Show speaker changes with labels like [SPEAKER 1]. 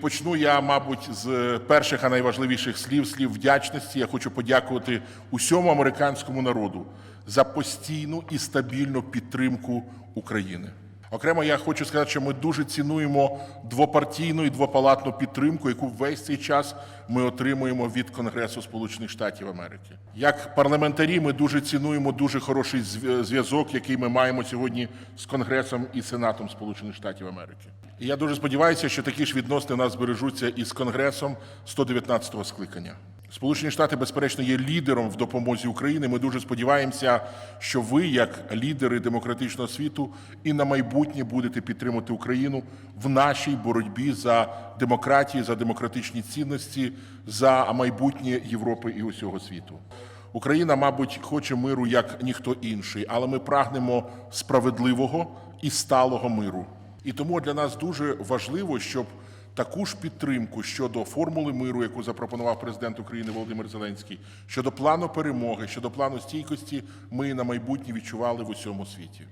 [SPEAKER 1] Почну я, мабуть, з перших, а найважливіших слів слів вдячності. Я хочу подякувати усьому американському народу за постійну і стабільну підтримку України. Окремо, я хочу сказати, що ми дуже цінуємо двопартійну і двопалатну підтримку, яку весь цей час ми отримуємо від Конгресу Сполучених Штатів Америки. Як парламентарі, ми дуже цінуємо дуже хороший зв'язок, який ми маємо сьогодні з Конгресом і Сенатом Сполучених Штатів Америки. І я дуже сподіваюся, що такі ж відносини у нас збережуться і з Конгресом 119-го скликання. Сполучені Штати, безперечно, є лідером в допомозі Україні. Ми дуже сподіваємося, що ви, як лідери демократичного світу, і на майбутнє будете підтримувати Україну в нашій боротьбі за демократію, за демократичні цінності, за майбутнє Європи і усього світу. Україна, мабуть, хоче миру як ніхто інший, але ми прагнемо справедливого і сталого миру. І тому для нас дуже важливо, щоб таку ж підтримку щодо формули миру, яку запропонував президент України Володимир Зеленський, щодо плану перемоги, щодо плану стійкості, ми на майбутнє відчували в усьому світі.